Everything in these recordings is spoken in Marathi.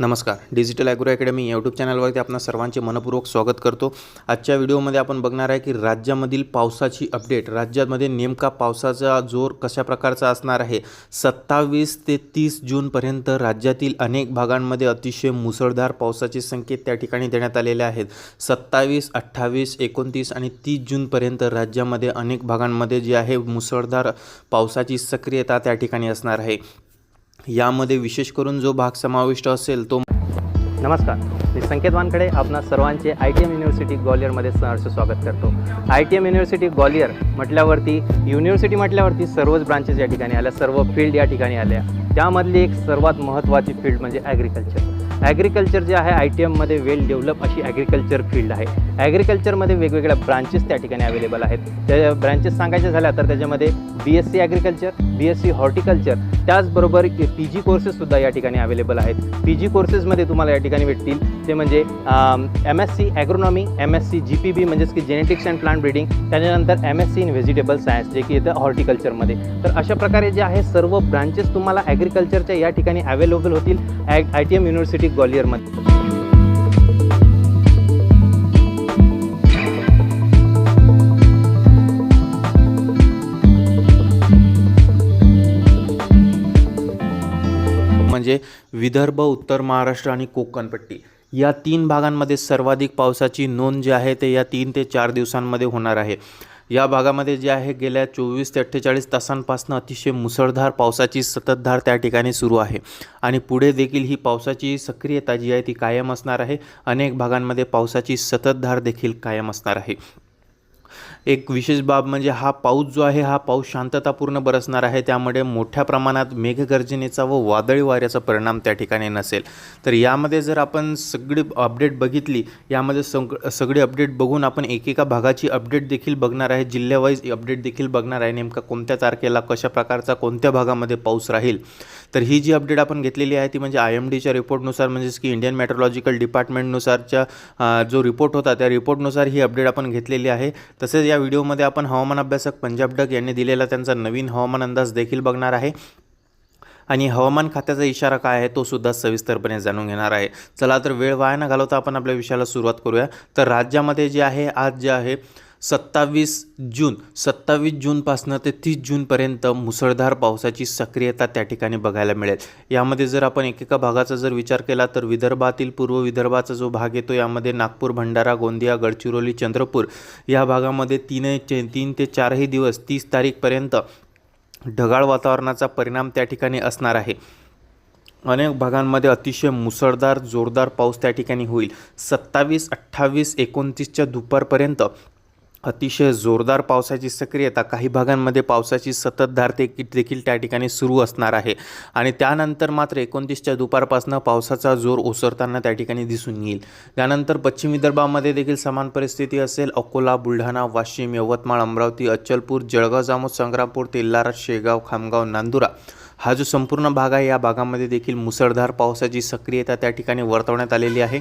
नमस्कार. डिजिटल ॲग्रो अकॅडमी यूट्यूब चॅनलवरती आपण सर्वांचे मनपूर्वक स्वागत करतो. आजच्या व्हिडिओमध्ये आपण बघणार आहे की राज्यामधील पावसाची अपडेट राज्यामध्ये नेमका पावसाचा जोर कशा प्रकारचा असणार आहे? सत्तावीस ते तीस जूनपर्यंत राज्यातील अनेक भागांमध्ये अतिशय मुसळधार पावसाचे संकेत त्या ठिकाणी देण्यात आलेले आहेत. सत्तावीस अठ्ठावीस एकोणतीस आणि तीस जूनपर्यंत राज्यामध्ये अनेक भागांमध्ये जे आहे मुसळधार पावसाची सक्रियता त्या ठिकाणी असणार आहे. यामध्ये विशेष करून जो भाग समाविष्ट असेल तो नमस्कार. मी संकेत वानकडे आपणा सर्वांचे आय टी एम युनिव्हर्सिटी ग्वालियरमध्ये सहर्ष स्वागत करतो. I T M University Gwalior म्हटल्यावरती युनिव्हर्सिटी म्हटल्यावरती सर्वच ब्रांचेस या ठिकाणी आल्या सर्व फील्ड या ठिकाणी आल्या. त्यामधली एक सर्वात महत्त्वाची फील्ड म्हणजे ॲग्रिकल्चर ॲग्रिकल्चर जे आहे आय टी एममध्ये वेल डेव्हलप अशी ॲग्रिकल्चर फील्ड आहे. ॲग्रिकल्चरमध्ये वेगवेगळ्या ब्रांचेस त्या ठिकाणी अवेलेबल आहेत. त्या ब्रांचेस सांगायच्या झाल्या तर त्याच्यामध्ये B S C agriculture B S C horticulture त्याचबरोबर पी जी कोर्सेससुद्धा या ठिकाणी अवेलेबल आहेत. पी जी कोर्सेसमध्ये तुम्हाला या ठिकाणी भेटतील. ते म्हणजे M S C agronomy M S C G P B म्हणजेच की जेनेटिक्स अँड प्लांट ब्रिडिंग त्याच्यानंतर M S C in vegetable science जे की येतं हॉर्टिकल्चरमध्ये तर अशा प्रकारे जे आहे सर्व ब्रांचेस तुम्हाला ॲग्रिकल्चरच्या या ठिकाणी अवेलेबल होतील. ॲग आय टी एम युनिव्हर्सिटी ग्वालियरमध्ये म्हणजे विदर्भ उत्तर महाराष्ट्र आणि कोकणपट्टी. या तीन भागांमध्ये सर्वाधिक पावसाची नोंद जी आहे ते या तीन ते चार दिवसांमध्ये होणार आहे. या भागामध्ये जे आहे गेल्या चोवीस ते अठ्ठेचाळीस तासांपासून अतिशय मुसळधार पावसाची सततधार त्या ठिकाणी सुरू आहे. आणि पुढे देखील ही पावसाची सक्रियता जी आहे ती कायम असणार आहे. अनेक भागांमध्ये पावसाची सततधार देखील कायम असणार आहे. एक विशेष बाब म्हणजे हा पाऊस जो आहे हा पाऊस शांततापूर्ण बरसणार आहे. त्यामुळे मोठ्या प्रमाणात मेघगर्जनेचा व वादळी वाऱ्याचा परिणाम त्या ठिकाणी नसेल. तर यामध्ये जर आपण सगळी अपडेट बघितली यामध्ये सग सगळी अपडेट बघून आपण एकेका भागाची अपडेट देखील बघणार आहे. जिल्ह्यावाईज अपडेट देखील बघणार आहे. नेमका कोणत्या तारखेला कशा प्रकारचा कोणत्या भागामध्ये पाऊस राहील? तर ही जी अपडेट आपण घेतलेली आहे ती म्हणजे आय एम डीच्या रिपोर्टनुसार म्हणजेच की इंडियन मेट्रोलॉजिकल डिपार्टमेंटनुसारच्या जो रिपोर्ट होता त्या रिपोर्टनुसार ही अपडेट आपण घेतलेली आहे. तसेच या व्हिडिओमध्ये आपण हवामान अभ्यासक पंजाब डक यांनी दिलेला त्यांचा नवीन हवामान अंदाज देखील बघणार आहे. आणि हवामान खात्याचा इशारा काय आहे तो सुद्धा सविस्तरपणे जाणून घेणार आहे. चला तर वेळ वाया न घालवता आपण आपल्या विषयाला सुरुवात करूया. तर राज्यामध्ये जे आहे आज जे आहे सत्तावीस जून सत्तावीस जूनपासनं ते तीस जूनपर्यंत मुसळधार पावसाची सक्रियता त्या ठिकाणी बघायला मिळेल. यामध्ये जर आपण एकेका भागाचा जर विचार केला तर विदर्भातील पूर्व विदर्भाचा जो भाग येतो यामध्ये नागपूर भंडारा गोंदिया गडचिरोली चंद्रपूर या भागामध्ये तीन तीन ते चारही दिवस तीस तारीखपर्यंत ढगाळ वातावरणाचा परिणाम त्या ठिकाणी असणार आहे. अनेक भागांमध्ये अतिशय मुसळधार जोरदार पाऊस त्या ठिकाणी होईल. सत्तावीस अठ्ठावीस एकोणतीसच्या दुपारपर्यंत अतिशय जोरदार पावसाची सक्रियता काही भागांमध्ये पावसाची सततधार ते देखील त्या ठिकाणी सुरू असणार आहे. आणि त्यानंतर मात्र एकोणतीसच्या दुपारपासून पावसाचा जोर ओसरताना त्या ठिकाणी दिसून येईल. त्यानंतर पश्चिम विदर्भामध्ये देखील समान परिस्थिती असेल. अकोला बुलढाणा वाशिम यवतमाळ अमरावती अचलपूर जळगाव जामोद संग्रामपूर तेल्लारा शेगाव खामगाव नांदुरा हा जो संपूर्ण भाग आहे या भागामध्ये देखील मुसळधार पावसाची सक्रियता त्या ठिकाणी वर्तवण्यात आलेली आहे.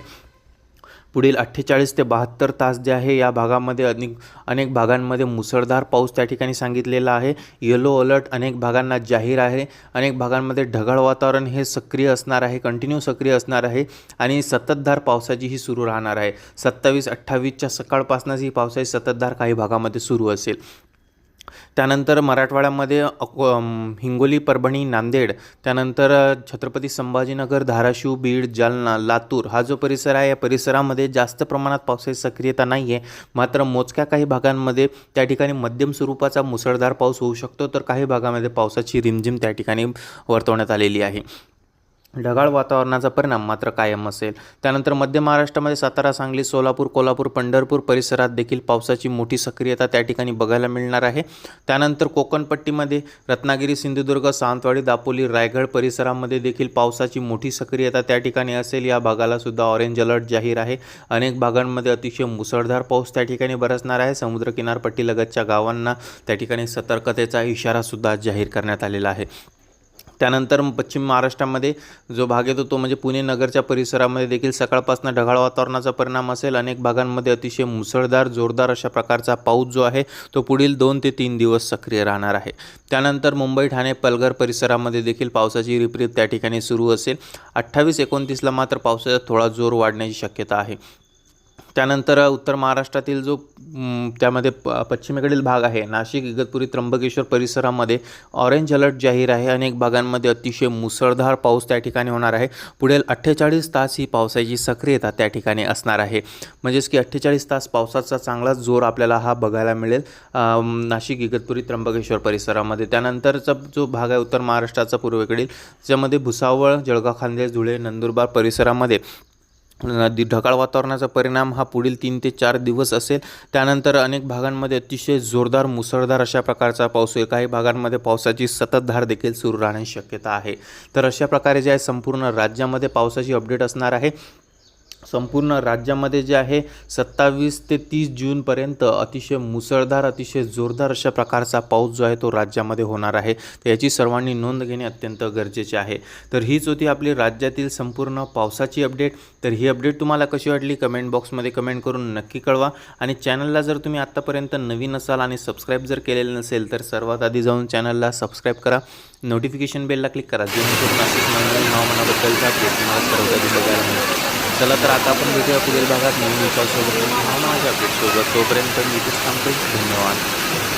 पुढील अठ्ठेचाळीस ते बहात्तर तास जे आहे या भागामध्ये अनेक अनेक भागांमध्ये मुसळधार पाऊस त्या ठिकाणी सांगितलेला आहे. येलो अलर्ट अनेक भागांना जाहीर आहे. अनेक भागांमध्ये ढगाळ वातावरण हे सक्रिय असणार आहे कंटिन्यू सक्रिय असणार आहे आणि सततधार पावसाची ही सुरू राहणार आहे. सत्तावीस अठ्ठावीसच्या सकाळपासूनच ही पावसाची सततधार काही भागामध्ये सुरू असेल. त्यानंतर मराठवाड्यामध्ये अको हिंगोली परभणी नांदेड त्यानंतर छत्रपती संभाजीनगर धाराशिव बीड जालना लातूर हा जो परिसर आहे या परिसरामध्ये जास्त प्रमाणात पावसाची सक्रियता नाही आहे मात्र मोजक्या काही भागांमध्ये त्या ठिकाणी मध्यम स्वरूपाचा मुसळधार पाऊस होऊ शकतो. तर काही भागामध्ये पावसाची रिमझिम त्या ठिकाणी वर्तवण्यात आलेली आहे. ढगाळ वातावरणाचा परिणाम मात्र कायम असेल. त्यानंतर मध्य महाराष्ट्रामध्ये सातारा सांगली सोलापूर कोल्हापूर पंढरपूर परिसरात देखील पावसाची मोठी सक्रियता त्या ठिकाणी बघायला मिळणार आहे. त्यानंतर कोकणपट्टीमध्ये रत्नागिरी सिंधुदुर्ग सावंतवाडी दापोली रायगड परिसरामध्ये देखील पावसाची मोठी सक्रियता त्या ठिकाणी असेल. या भागाला सुद्धा ऑरेंज अलर्ट जाहीर आहे. अनेक भागांमध्ये अतिशय मुसळधार पाऊस त्या ठिकाणी बरसणार आहे. समुद्र किनारपट्टीलगतच्या गावांना त्या ठिकाणी सतर्कतेचा इशारासुद्धा जाहीर करण्यात आलेला आहे. त्यानंतर पश्चिम महाराष्ट्रामध्ये जो भाग येतो तो म्हणजे पुणे नगरच्या परिसरामध्ये देखील सकाळपासून ढगाळ वातावरणाचा परिणाम असेल. अनेक भागांमध्ये अतिशय मुसळधार जोरदार अशा प्रकारचा पाऊस जो आहे तो पुढील दोन ते तीन दिवस सक्रिय राहणार आहे. त्यानंतर मुंबई ठाणे पलघर परिसरामध्ये देखील पावसाची रिपरीप त्या ठिकाणी सुरू असेल. अठ्ठावीस एकोणतीसला मात्र पावसाचा थोडा जोर वाढण्याची शक्यता आहे. त्यानंतर उत्तर महाराष्ट्रातील जो त्यामध्ये प पश्चिमेकडील भाग आहे नाशिक इगतपुरी त्र्यंबकेश्वर परिसरामध्ये ऑरेंज अलर्ट जाहीर आहे. अनेक भागांमध्ये अतिशय मुसळधार पाऊस त्या ठिकाणी होणार आहे. पुढील अठ्ठेचाळीस तास ही पावसाची सक्रियता त्या ठिकाणी असणार आहे. म्हणजेच की अठ्ठेचाळीस तास पावसाचा चांगलाच जोर आपल्याला हा बघायला मिळेल. नाशिक इगतपुरी त्र्यंबकेश्वर परिसरामध्ये. त्यानंतरचा जो भाग आहे उत्तर महाराष्ट्राचा पूर्वेकडील ज्यामध्ये भुसावळ जळगाव खांदे धुळे नंदुरबार परिसरामध्ये ढगाळ वातावरणाचा परिणाम हा पुढील तीन ते चार दिवस असेल. त्यानंतर अनेक भागांमध्ये अतिशय जोरदार मुसळधार अशा प्रकारचा पाऊस होईल. काही भागांमध्ये पावसाची सततधार देखील सुरू राहण्याची शक्यता आहे. तर अशा प्रकारे जे आहे संपूर्ण राज्यामध्ये पावसाची अपडेट असणार आहे. संपूर्ण राज्यामध्ये जे आहे सत्तावीस ते तीस जूनपर्यंत अतिशय मुसळधार अतिशय जोरदार अशा प्रकारचा पाऊस जो आहे तो राज्यामध्ये होणार आहे. तर याची सर्वांनी नोंद घेणे अत्यंत गरजेचे आहे. तर हीच होती आपली राज्यातील संपूर्ण पावसाची अपडेट. तर ही अपडेट तुम्हाला कशी वाटली? कमेंट बॉक्समध्ये कमेंट करून नक्की कळवा. आणि चॅनलला जर तुम्ही आत्तापर्यंत नवीन असाल आणि सबस्क्राईब जर केलेलं नसेल तर सर्वात आधी जाऊन चॅनलला सबस्क्राईब करा. नोटिफिकेशन बेलला क्लिक करा. जेणेकरून नाशिक मंडळ हवामानाबद्दलचा अपडेट तुम्हाला सर्वात आधी बघायला मिळेल चला तर आता आपण भेटूया पुढील भागात. नवीन विचारसोबत हवामानाच्या अपडेटसोबत तोपर्यंत मी इथेच थांबतो. धन्यवाद.